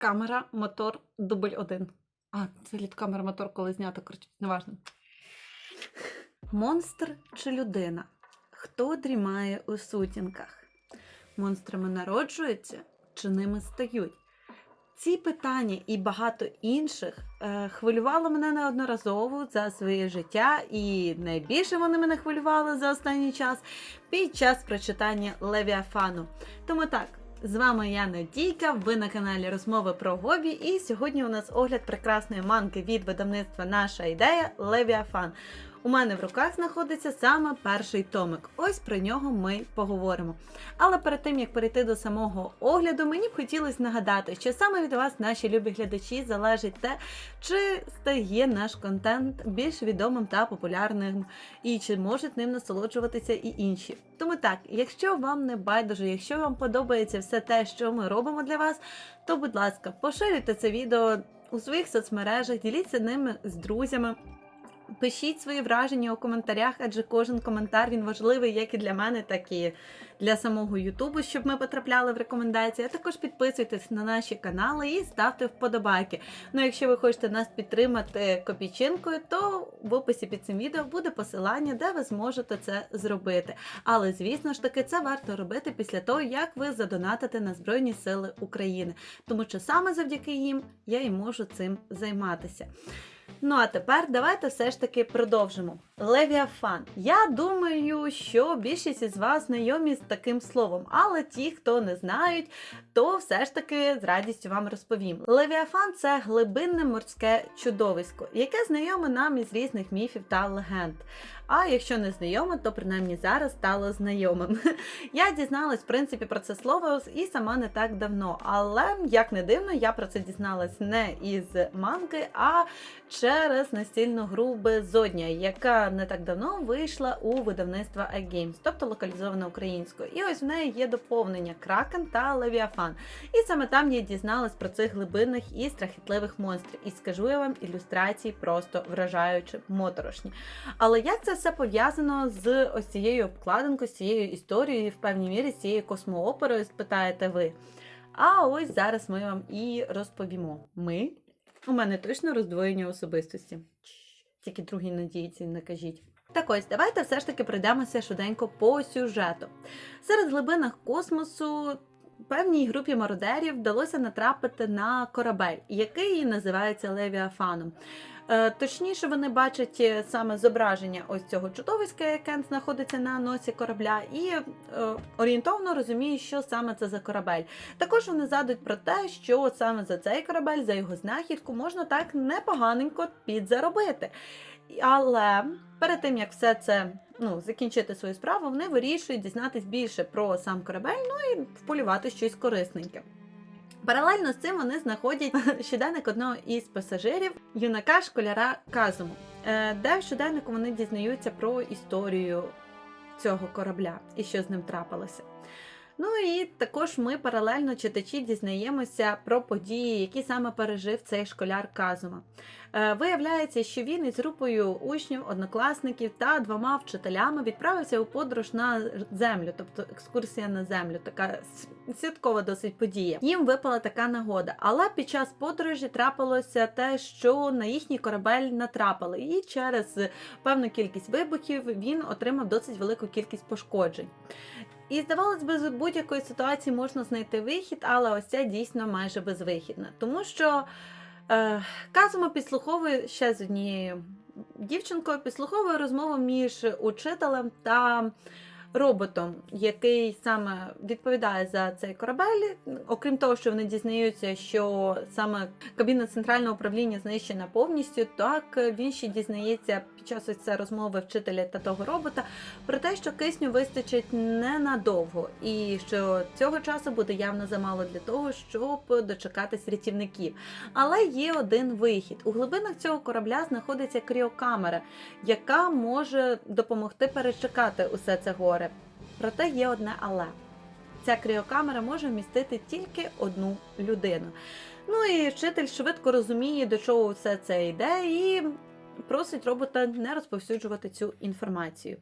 камера, мотор, дубль один. А, це камера, мотор, коли знято, коротше, неважно. Монстр чи людина? Хто дрімає у сутінках? Монстрами народжуються чи ними стають? Ці питання і багато інших е, хвилювало мене неодноразово за своє життя, і найбільше вони мене хвилювали за останній час під час прочитання Левіафану. Тому так, з вами я Надійка, ви на каналі Розмови про Гобі, і сьогодні у нас огляд прекрасної манки від видавництва Наша ідея Левіафан. У мене в руках знаходиться саме перший томик. Ось про нього ми поговоримо. Але перед тим як перейти до самого огляду, мені б хотілося нагадати, що саме від вас, наші любі глядачі, залежить те, чи стає наш контент більш відомим та популярним, і чи можуть ним насолоджуватися і інші. Тому так, якщо вам не байдуже, якщо вам подобається все те, що ми робимо для вас, то будь ласка, поширюйте це відео у своїх соцмережах, діліться ними з друзями. Пишіть свої враження у коментарях, адже кожен коментар він важливий як і для мене, так і для самого Ютубу, щоб ми потрапляли в рекомендації. А також підписуйтесь на наші канали і ставте вподобайки. Ну, якщо ви хочете нас підтримати копійчинкою, то в описі під цим відео буде посилання, де ви зможете це зробити. Але звісно ж таки, це варто робити після того, як ви задонатите на Збройні Сили України, тому що саме завдяки їм я і можу цим займатися. Ну а тепер давайте все ж таки продовжимо. Левіафан. Я думаю, що більшість із вас знайомі з таким словом, але ті, хто не знають, то все ж таки з радістю вам розповім. Левіафан це глибинне морське чудовисько, яке знайоме нам із різних міфів та легенд. А якщо не знайоме, то принаймні зараз стало знайомим. Я дізналась в принципі про це слово і сама не так давно. Але як не дивно, я про це дізналась не із манки, а через настільну гру Безодня, яка не так давно вийшла у видавництва iGames, тобто локалізована українською. І ось в неї є доповнення Кракен та Левіафан. І саме там я дізналась про цих глибинних і страхітливих монстрів. І скажу я вам, ілюстрації просто вражаючі, моторошні. Але як це все пов'язано з ось цією обкладинкою, з цією історією, і в певній мірі з цією космооперою, спитаєте ви. А ось зараз ми вам і розповімо. Ми у мене точно роздвоєння особистості. Тільки другій надійці не кажіть. Так ось, давайте все ж таки пройдемося швиденько по сюжету. Серед глибинах космосу певній групі мародерів вдалося натрапити на корабель, який називається Левіафаном. Е, Точніше, вони бачать е, саме зображення ось цього чудовиська, яке знаходиться на носі корабля, і е, орієнтовно розуміють, що саме це за корабель. Також вони згадують про те, що саме за цей корабель, за його знахідку, можна так непоганенько підзаробити. Але перед тим як все це ну, закінчити свою справу, вони вирішують дізнатись більше про сам корабель, ну і вполювати щось корисненьке. Паралельно з цим вони знаходять щоденник одного із пасажирів, юнака школяра Казуму, е, де в щоденнику вони дізнаються про історію цього корабля і що з ним трапилося. Ну і також ми паралельно читачі дізнаємося про події, які саме пережив цей школяр Казума. Е, Виявляється, що він із групою учнів, однокласників та двома вчителями відправився у подорож на землю, тобто екскурсія на землю, така святкова досить подія. Їм випала така нагода, але під час подорожі трапилося те, що на їхній корабель натрапили, і через певну кількість вибухів він отримав досить велику кількість пошкоджень. І здавалось би, з будь-якої ситуації можна знайти вихід, але ось ця дійсно майже безвихідна. Тому що е, Казума підслуховує ще з однією дівчинкою, підслуховує розмову між учителем та роботом, який саме відповідає за цей корабель. Окрім того, що вони дізнаються, що саме кабіна центрального управління знищена повністю, так він ще дізнається під час ось розмови вчителя та того робота про те, що кисню вистачить ненадовго, і що цього часу буде явно замало для того, щоб дочекатись рятівників. Але є один вихід. У глибинах цього корабля знаходиться кріокамера, яка може допомогти перечекати усе це горе. Проте є одне але. Ця кріокамера може вмістити тільки одну людину. Ну і вчитель швидко розуміє, до чого все це йде, і просить робота не розповсюджувати цю інформацію.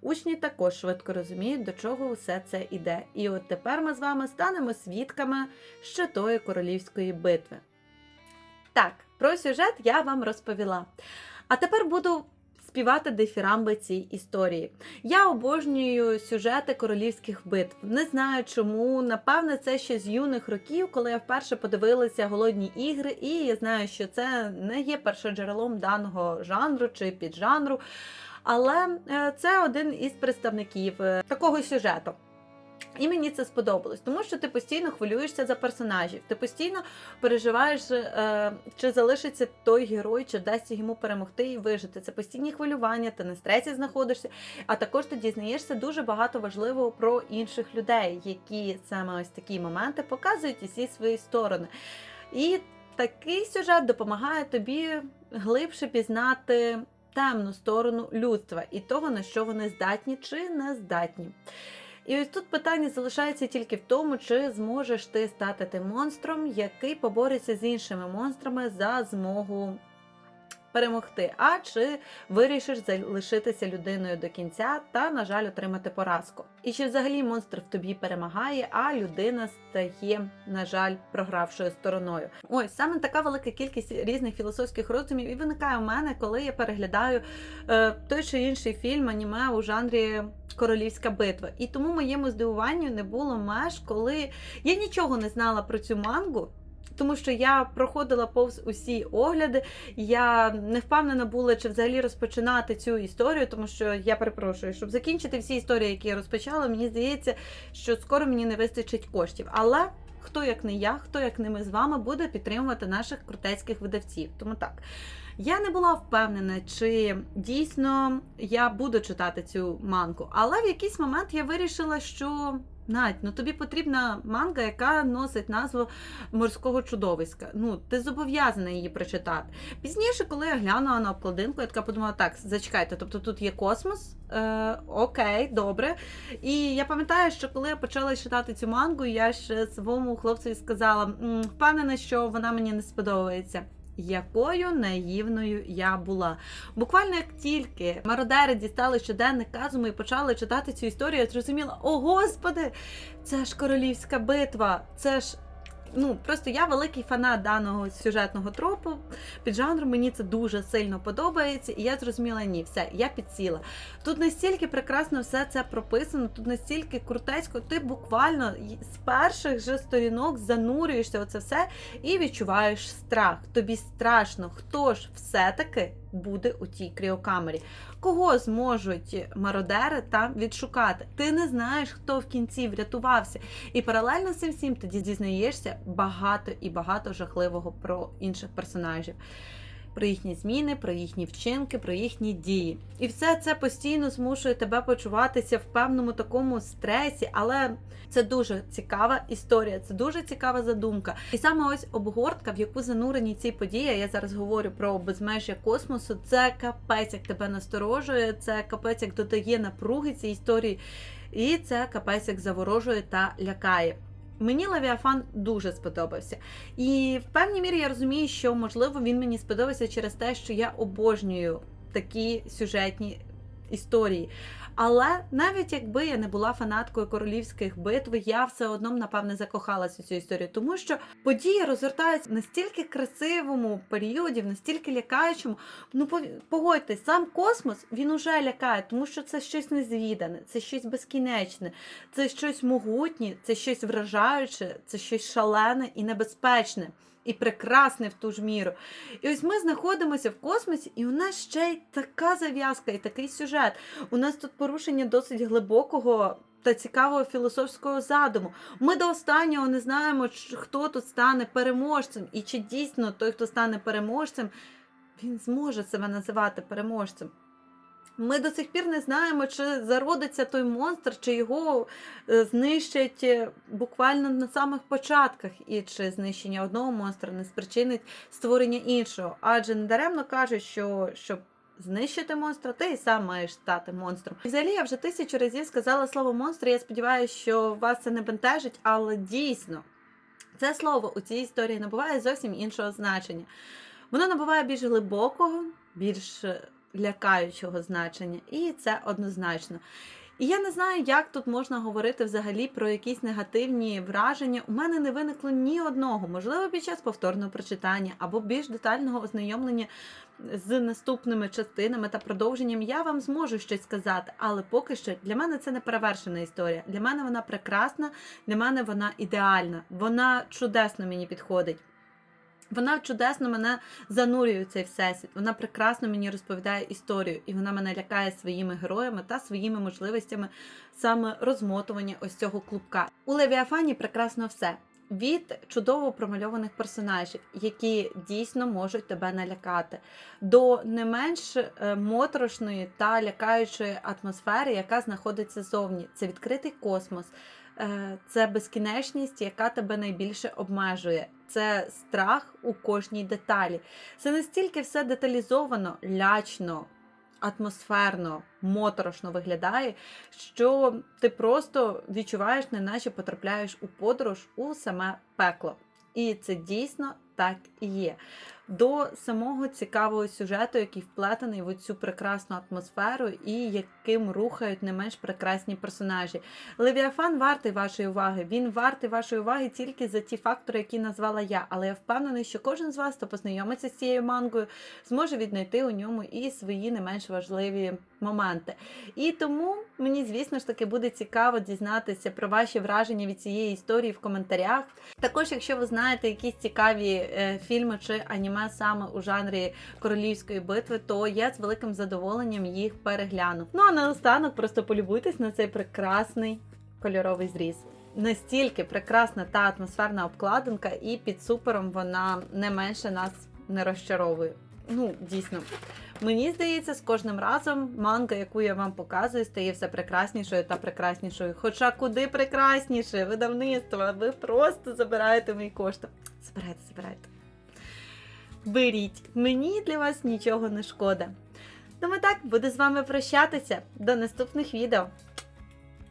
Учні також швидко розуміють, до чого все це іде. І от тепер ми з вами станемо свідками ще тої королівської битви. Так, про сюжет я вам розповіла. А тепер буду співати дифірамби цій історії. Я обожнюю сюжети королівських битв. Не знаю чому. Напевне, це ще з юних років, коли я вперше подивилася голодні ігри, і я знаю, що це не є першоджерелом даного жанру чи піджанру. Але е, це один із представників е, такого сюжету. І мені це сподобалось, тому що ти постійно хвилюєшся за персонажів, ти постійно переживаєш, е, чи залишиться той герой, чи вдасться йому перемогти і вижити. Це постійні хвилювання, ти на стресі знаходишся, а також ти дізнаєшся дуже багато важливого про інших людей, які саме ось такі моменти показують усі свої сторони. І такий сюжет допомагає тобі глибше пізнати темну сторону людства і того, на що вони здатні чи не здатні. І ось тут питання залишається тільки в тому, чи зможеш ти стати тим монстром, який побореться з іншими монстрами за змогу перемогти, а чи вирішиш залишитися людиною до кінця та, на жаль, отримати поразку. І чи взагалі монстр в тобі перемагає, а людина стає, на жаль, програвшою стороною. Ось саме така велика кількість різних філософських роздумів і виникає у мене, коли я переглядаю е, той чи інший фільм аніме у жанрі. Королівська битва. І тому моєму здивуванню не було меж, коли я нічого не знала про цю мангу. Тому що я проходила повз усі огляди, я не впевнена була, чи взагалі розпочинати цю історію, тому що я перепрошую, щоб закінчити всі історії, які я розпочала, мені здається, що скоро мені не вистачить коштів. Але хто як не я, хто як не ми з вами буде підтримувати наших крутецьких видавців. Тому так. Я не була впевнена, чи дійсно я буду читати цю мангу, але в якийсь момент я вирішила, що Надь, ну тобі потрібна манга, яка носить назву морського чудовиська. Ну, ти зобов'язана її прочитати. Пізніше, коли я глянула на обкладинку, я така подумала, так, зачекайте, тобто тут є космос, е, окей, добре. І я пам'ятаю, що коли я почала читати цю мангу, я ще своєму хлопцеві сказала, «М, впевнена, що вона мені не сподобається. Якою наївною я була. Буквально як тільки мародери дістали щоденник Казуму і почали читати цю історію, я зрозуміла: о господи, це ж королівська битва, це ж. Ну, просто я великий фанат даного сюжетного тропу. Під жанром мені це дуже сильно подобається, і я зрозуміла, ні, все, я підсіла. Тут настільки прекрасно все це прописано, тут настільки крутецько, ти буквально з перших же сторінок занурюєшся у це все і відчуваєш страх. Тобі страшно, хто ж все-таки буде у тій кріокамері. Кого зможуть мародери там відшукати? Ти не знаєш, хто в кінці врятувався. І паралельно з цим всім тоді дізнаєшся багато і багато жахливого про інших персонажів. Про їхні зміни, про їхні вчинки, про їхні дії. І все це постійно змушує тебе почуватися в певному такому стресі, але це дуже цікава історія, це дуже цікава задумка. І саме ось обгортка, в яку занурені ці події, я зараз говорю про безмежжя космосу. Це капець, як тебе насторожує, це капець, як додає напруги цій історії, і це капець, як заворожує та лякає. Мені Левіафан дуже сподобався. І в певній мірі я розумію, що можливо він мені сподобався через те, що я обожнюю такі сюжетні історії. Але навіть якби я не була фанаткою королівських битв, я все одно напевне закохалася у цю історію, тому що події розгортаються в настільки красивому періоді, в настільки лякаючому. Ну погодьтесь, сам космос він уже лякає, тому що це щось незвідане, це щось безкінечне, це щось могутнє, це щось вражаюче, це щось шалене і небезпечне і прекрасне в ту ж міру. І ось ми знаходимося в космосі, і у нас ще й така зав'язка, і такий сюжет. У нас тут порушення досить глибокого. Та цікавого філософського задуму. Ми до останнього не знаємо, хто тут стане переможцем, і чи дійсно той, хто стане переможцем, він зможе себе називати переможцем. Ми до сих пір не знаємо, чи зародиться той монстр, чи його е, знищать е, буквально на самих початках, і чи знищення одного монстра не спричинить створення іншого. Адже недаремно кажуть, що щоб знищити монстра, ти і сам маєш стати монстром. І взагалі я вже тисячу разів сказала слово монстр. Я сподіваюся, що вас це не бентежить, але дійсно це слово у цій історії набуває зовсім іншого значення. Воно набуває більш глибокого більш е, лякаючого значення, і це однозначно. І я не знаю, як тут можна говорити взагалі про якісь негативні враження. У мене не виникло ні одного, можливо, під час повторного прочитання або більш детального ознайомлення з наступними частинами та продовженням я вам зможу щось сказати, але поки що для мене це не перевершена історія. Для мене вона прекрасна, для мене вона ідеальна, вона чудесно мені підходить. Вона чудесно мене занурює у цей всесвіт. Вона прекрасно мені розповідає історію, і вона мене лякає своїми героями та своїми можливостями саме розмотування ось цього клубка. У Левіафані прекрасно все. Від чудово промальованих персонажів, які дійсно можуть тебе налякати, до не менш е, моторошної та лякаючої атмосфери, яка знаходиться зовні. Це відкритий космос, е, це безкінечність, яка тебе найбільше обмежує. Це страх у кожній деталі. Це настільки все деталізовано, лячно, атмосферно, моторошно виглядає, що ти просто відчуваєш, неначе потрапляєш у подорож у саме пекло. І це дійсно так і є. До самого цікавого сюжету, який вплетений в цю прекрасну атмосферу, і яким рухають не менш прекрасні персонажі. Левіафан вартий вашої уваги. Він вартий вашої уваги тільки за ті фактори, які назвала я. Але я впевнений, що кожен з вас, хто познайомиться з цією мангою, зможе віднайти у ньому і свої не менш важливі моменти. І тому мені, звісно ж таки, буде цікаво дізнатися про ваші враження від цієї історії в коментарях. Також, якщо ви знаєте якісь цікаві е, фільми чи аніме саме у жанрі королівської битви, то я з великим задоволенням їх перегляну. Ну а наостанок просто полюбуйтесь на цей прекрасний кольоровий зріз. Настільки прекрасна та атмосферна обкладинка, і під супером вона не менше нас не розчаровує. Ну, дійсно. Мені здається, з кожним разом манга, яку я вам показую, стає все прекраснішою та прекраснішою. Хоча куди прекрасніше, видавництво, ви просто забираєте мої кошти. Забирайте, забирайте. Беріть, мені для вас нічого не шкода. Тому так, буду з вами прощатися. До наступних відео.